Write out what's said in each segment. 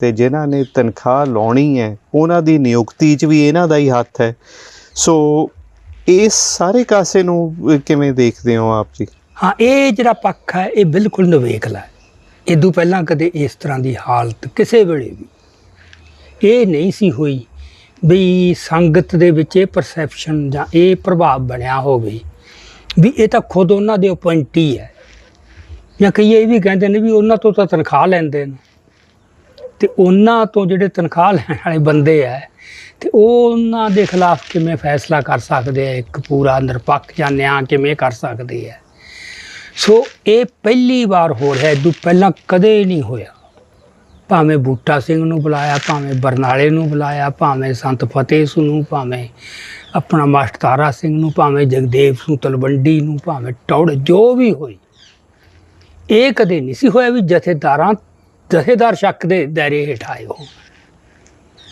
ਤੇ ਜਿਨ੍ਹਾਂ ਨੇ ਤਨਖਾਹ ਲਾਉਣੀ ਹੈ, ਉਹਨਾਂ ਦੀ ਨਿਯੁਕਤੀ 'ਚ ਵੀ ਇਹਨਾਂ ਦਾ ਹੀ ਹੱਥ ਹੈ। ਸੋ ਇਸ ਸਾਰੇ ਕਾਸੇ ਨੂੰ ਕਿਵੇਂ ਦੇਖਦੇ ਹੋ ਆਪ ਜੀ? ਹਾਂ, ਇਹ ਜਿਹੜਾ ਪੱਖ ਹੈ, ਇਹ ਬਿਲਕੁਲ ਨਵੇਕਲਾ ਹੈ। ਇਦੋਂ ਪਹਿਲਾਂ ਕਦੇ ਇਸ ਤਰ੍ਹਾਂ ਦੀ ਹਾਲਤ ਕਿਸੇ ਵੇਲੇ ਵੀ ਇਹ ਨਹੀਂ ਸੀ ਹੋਈ ਵੀ ਸੰਗਤ ਦੇ ਵਿੱਚ ਇਹ ਪਰਸੈਪਸ਼ਨ ਜਾਂ ਇਹ ਪ੍ਰਭਾਵ ਬਣਿਆ ਹੋਵੇ ਵੀ ਇਹ ਤਾਂ ਖੁਦ ਉਹਨਾਂ ਦੇ ਅਪੁਆਇੰਟੀ ਹੈ। ਜਾਂ ਕਈ ਇਹ ਵੀ ਕਹਿੰਦੇ ਨੇ ਵੀ ਉਹਨਾਂ ਤੋਂ ਤਾਂ ਤਨਖਾਹ ਲੈਂਦੇ ਨੇ। ਤੇ ਉਹਨਾਂ ਤੋਂ ਜਿਹੜੇ ਤਨਖਾਹ ਲੈਣ ਵਾਲੇ ਬੰਦੇ ਆ, ਤੇ ਉਹ ਉਹਨਾਂ ਦੇ ਖਿਲਾਫ ਕਿਵੇਂ ਫੈਸਲਾ ਕਰ ਸਕਦੇ ਆ? ਇੱਕ ਪੂਰਾ ਨਿਰਪੱਖ ਜਾਂ ਨਿਆਂ ਕਿਵੇਂ ਕਰ ਸਕਦੇ ਆ? ਸੋ ਇਹ ਪਹਿਲੀ ਵਾਰ ਹੋ ਰਿਹਾ ਤੋਂ ਪਹਿਲਾਂ ਕਦੇ ਨਹੀਂ ਹੋਇਆ। ਭਾਵੇਂ ਬੂਟਾ ਸਿੰਘ ਨੂੰ ਬੁਲਾਇਆ, ਭਾਵੇਂ ਬਰਨਾਲੇ ਨੂੰ ਬੁਲਾਇਆ, ਭਾਵੇਂ ਸੰਤ ਫਤਿਹ ਸਿੰਘ ਨੂੰ, ਭਾਵੇਂ ਆਪਣਾ ਮਾਸਟਰ ਤਾਰਾ ਸਿੰਘ ਨੂੰ, ਭਾਵੇਂ ਜਗਦੇਵ ਸਿੰਘ ਤਲਵੰਡੀ ਨੂੰ, ਭਾਵੇਂ ਟੌੜ ਜੋ ਵੀ ਹੋਈ। ਇਹ ਕਦੇ ਨਹੀਂ ਸੀ ਹੋਇਆ ਵੀ ਜਥੇਦਾਰਾਂ ਜਥੇਦਾਰ ਸ਼ੱਕ ਦੇ ਦਾਇਰੇ ਹੇਠ ਆਏ ਹੋ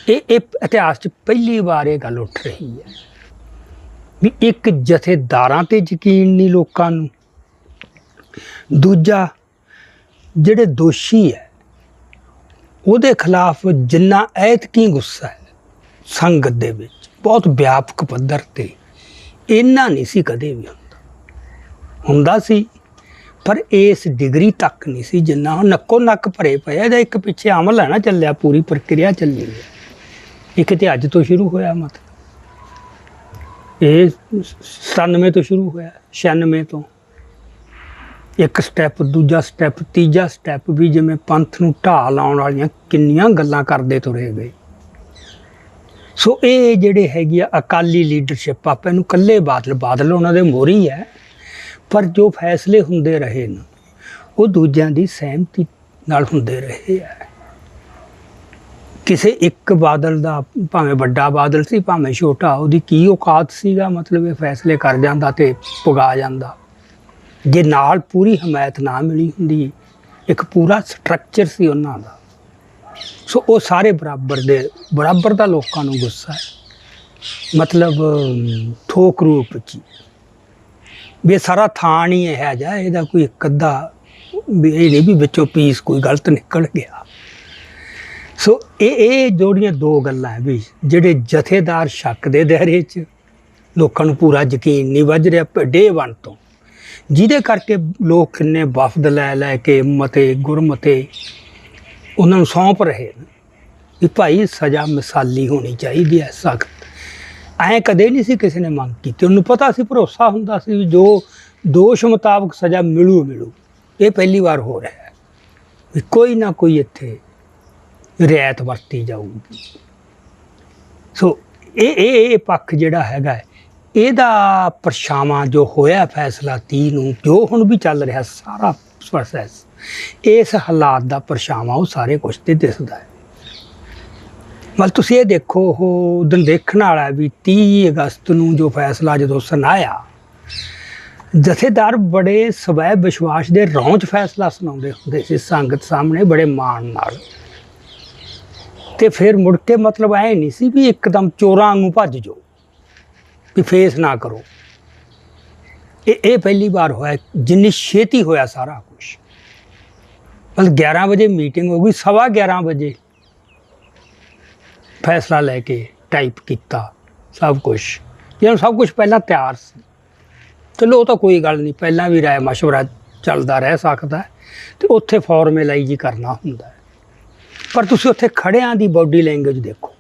ਇਹ ਇਹ ਇਤਿਹਾਸ 'ਚ ਪਹਿਲੀ ਵਾਰ ਇਹ ਗੱਲ ਉੱਠ ਰਹੀ ਹੈ ਵੀ ਇੱਕ ਜਥੇਦਾਰਾਂ ਤੇ ਯਕੀਨ ਨਹੀਂ ਲੋਕਾਂ ਨੂੰ। ਦੂਜਾ, ਜਿਹੜੇ ਦੋਸ਼ੀ ਹੈ, ਉਹਦੇ ਖਿਲਾਫ ਜਿੰਨਾ ਐਤਕੀ ਗੁੱਸਾ ਹੈ ਸੰਗਤ ਦੇ ਵਿੱਚ, ਬਹੁਤ ਵਿਆਪਕ ਪੱਧਰ ਤੇ, ਇੰਨਾ ਨਹੀਂ ਸੀ ਕਦੇ ਵੀ ਹੁੰਦਾ। ਹੁੰਦਾ ਸੀ ਪਰ ਇਸ ਡਿਗਰੀ ਤੱਕ ਨਹੀਂ ਸੀ, ਜਿੰਨਾ ਹੁਣ ਨੱਕੋ ਨੱਕ ਭਰੇ ਪਏ ਇਹਦਾ ਇੱਕ ਪਿੱਛੇ ਅਮਲ ਹੈ ਨਾ ਚੱਲਿਆ, ਪੂਰੀ ਪ੍ਰਕਿਰਿਆ ਚੱਲੀ ਹੈ ਇੱਕ ਕਿਤੇ ਅੱਜ ਤੋਂ ਸ਼ੁਰੂ ਹੋਇਆ ਮਤਲਬ ਇਹ 97 ਤੋਂ ਸ਼ੁਰੂ ਹੋਇਆ 96 ਤੋਂ। ਇੱਕ ਸਟੈਪ ਦੂਜਾ ਸਟੈਪ ਤੀਜਾ ਸਟੈਪ ਵੀ ਜਿਵੇਂ ਪੰਥ ਨੂੰ ਢਾਹ ਲਾਉਣ ਵਾਲੀਆਂ ਕਿੰਨੀਆਂ ਗੱਲਾਂ ਕਰਦੇ ਤੁਰੇ ਗਏ। ਸੋ ਇਹ ਜਿਹੜੇ ਹੈਗੀ ਆ ਅਕਾਲੀ ਲੀਡਰਸ਼ਿਪ ਆਪਾਂ ਇਹਨੂੰ ਕੱਲੇ ਬਾਦਲ ਬਾਦਲ ਉਹਨਾਂ ਦੇ ਮੋਰੀ ਹੈ ਪਰ ਜੋ ਫੈਸਲੇ ਹੁੰਦੇ ਰਹੇ ਨੇ ਉਹ ਦੂਜਿਆਂ ਦੀ ਸਹਿਮਤੀ ਨਾਲ ਹੁੰਦੇ ਰਹੇ ਆ। ਕਿਸੇ ਇੱਕ ਬਾਦਲ ਦਾ ਭਾਵੇਂ ਵੱਡਾ ਬਾਦਲ ਸੀ ਭਾਵੇਂ ਛੋਟਾ ਉਹਦੀ ਕੀ ਔਕਾਤ ਸੀਗਾ? ਮਤਲਬ ਇਹ ਫੈਸਲੇ ਕਰ ਜਾਂਦਾ ਤੇ ਪੁਗਾ ਜਾਂਦਾ। ਜੇ ਨਾਲ ਪੂਰੀ ਹਮਾਇਤ ਨਾ ਮਿਲੀ ਹੁੰਦੀ ਇੱਕ ਪੂਰਾ ਸਟਰਕਚਰ ਸੀ ਉਹਨਾਂ ਦਾ। ਸੋ ਉਹ ਸਾਰੇ ਬਰਾਬਰ ਦੇ ਬਰਾਬਰ ਦਾ ਲੋਕਾਂ ਨੂੰ ਗੁੱਸਾ ਹੈ। ਮਤਲਬ ਅਮ, ਥੋਕ ਰੂਪ ਚ ਹੀ। ਵੀ ਇਹ ਸਾਰਾ ਥਾਂ ਨਹੀਂ ਇਹ ਜਾ ਇਹਦਾ ਕੋਈ ਇੱਕ ਅੱਧਾ ਵੀ ਇਹ ਨਹੀਂ ਵੀ ਵਿੱਚੋਂ ਪੀਸ ਕੋਈ ਗਲਤ ਨਿਕਲ ਗਿਆ। ਸੋ ਇਹ ਇਹ ਜੋੜੀਆਂ ਦੋ ਗੱਲਾਂ ਵੀ, ਜਿਹੜੇ ਜਥੇਦਾਰ ਸ਼ੱਕ ਦੇ ਦਾਇਰੇ 'ਚ ਲੋਕਾਂ ਨੂੰ ਪੂਰਾ ਯਕੀਨ ਨਹੀਂ ਵੱਜ ਰਿਹਾ ਡੇ ਵਨ ਤੋਂ। ਜਿਹਦੇ ਕਰਕੇ ਲੋਕ ਕਿੰਨੇ ਵਫਦ ਲੈ ਲੈ ਕੇ ਮਤੇ, ਗੁਰਮਤੇ ਉਹਨਾਂ ਨੂੰ ਸੌਂਪ ਰਹੇ ਨੇ ਵੀ ਭਾਈ ਸਜ਼ਾ ਮਿਸਾਲੀ ਹੋਣੀ ਚਾਹੀਦੀ ਹੈ, ਸਖਤ ਐਂ ਕਦੇ ਨਹੀਂ ਸੀ ਕਿਸੇ ਨੇ ਮੰਗ ਕੀਤੀ। ਉਹਨੂੰ ਪਤਾ ਸੀ, ਭਰੋਸਾ ਹੁੰਦਾ ਸੀ ਵੀ ਜੋ ਦੋਸ਼ ਮੁਤਾਬਕ ਸਜ਼ਾ ਮਿਲੂ ਮਿਲੂ। ਇਹ ਪਹਿਲੀ ਵਾਰ ਹੋ ਰਿਹਾ ਹੈ। ਵੀ ਕੋਈ ਨਾ ਕੋਈ ਇੱਥੇ ਰਿਆਇਤ ਵਰਤੀ ਜਾਊਗੀ। ਸੋ ਇਹ ਇਹ ਇਹ ਪੱਖ ਜਿਹੜਾ ਹੈਗਾ ਇਹਦਾ ਪਰਛਾਵਾਂ ਜੋ ਹੋਇਆ ਫੈਸਲਾ 30 ਨੂੰ, ਜੋ ਹੁਣ ਵੀ ਚੱਲ ਰਿਹਾ, ਸਾਰਾ ਪ੍ਰੋਸੈਸ ਇਸ ਹਾਲਾਤ ਦਾ ਪਰਛਾਵਾਂ ਉਹ ਸਾਰੇ ਕੁਝ ਤੇ ਦਿਸਦਾ ਹੈ। ਮਤਲਬ ਤੁਸੀਂ ਇਹ ਦੇਖੋ, ਉਹ ਦਿਨ ਦੇਖਣ ਵਾਲਾ ਵੀ 30 ਅਗਸਤ ਨੂੰ ਜੋ ਫੈਸਲਾ ਜਦੋਂ ਸੁਣਾਇਆ, ਜਥੇਦਾਰ ਬੜੇ ਸਵੈ ਵਿਸ਼ਵਾਸ ਦੇ ਰੌਂਚ ਫੈਸਲਾ ਸੁਣਾਉਂਦੇ ਹੁੰਦੇ ਸੀ ਸੰਗਤ ਸਾਹਮਣੇ, ਬੜੇ ਮਾਣ ਨਾਲ। ਤੇ ਫਿਰ ਮੁੜ ਕੇ ਮਤਲਬ ਐ ਨਹੀਂ ਸੀ ਵੀ ਇੱਕਦਮ ਚੋਰਾਂ ਵਾਂਗੂ ਭੱਜ ਜਾਓ, ਵੀ ਫੇਸ ਨਾ ਕਰੋ। ਇਹ ਇਹ ਪਹਿਲੀ ਵਾਰ ਹੋਇਆ, ਜਿੰਨੀ ਛੇਤੀ ਹੋਇਆ ਸਾਰਾ ਕੁਝ ਮਤਲਬ 11 ਵਜੇ ਮੀਟਿੰਗ ਹੋ ਗਈ, ਸਵਾ 11 ਵਜੇ ਫੈਸਲਾ ਲੈ ਕੇ ਟਾਈਪ ਕੀਤਾ, ਸਭ ਕੁਝ ਜਿਹਨੂੰ ਸਭ ਕੁਝ ਪਹਿਲਾਂ ਤਿਆਰ ਸੀ। ਚਲੋ ਉਹ ਤਾਂ ਕੋਈ ਗੱਲ ਨਹੀਂ, ਪਹਿਲਾਂ ਵੀ ਰਾਏ ਮਸ਼ਵਰਾ ਚੱਲਦਾ ਰਹਿ ਸਕਦਾ ਹੈ ਤੇ ਉੱਥੇ ਫਾਰਮੇਲਾਈਜ਼ ਹੀ ਕਰਨਾ ਹੁੰਦਾ ਪਰ ਤੁਸੀਂ ਉੱਥੇ ਖੜਿਆਂ ਦੀ ਬਾਡੀ ਲੈਂਗੁਏਜ ਦੇਖੋ।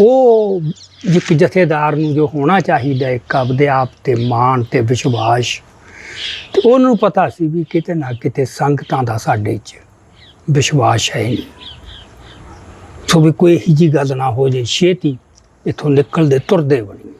ਉਹ ਇੱਕ ਜਥੇਦਾਰ ਨੂੰ ਜੋ ਹੋਣਾ ਚਾਹੀਦਾ ਇੱਕ ਆਪਦੇ ਆਪ ਤੇ ਮਾਣ ਤੇ ਵਿਸ਼ਵਾਸ, ਤੇ ਉਹਨੂੰ ਪਤਾ ਸੀ ਵੀ ਕਿਤੇ ਨਾ ਕਿਤੇ ਸੰਗਤਾਂ ਦਾ ਸਾਡੇ 'ਚ ਵਿਸ਼ਵਾਸ ਹੈ ਨਹੀਂ। ਸੋ ਵੀ ਕੋਈ ਇਹੀ ਜੀ ਗੱਲ ਨਾ ਹੋ ਜੇ ਛੇਤੀ ਇਥੋਂ ਨਿਕਲਦੇ ਤੁਰਦੇ ਬਣੀ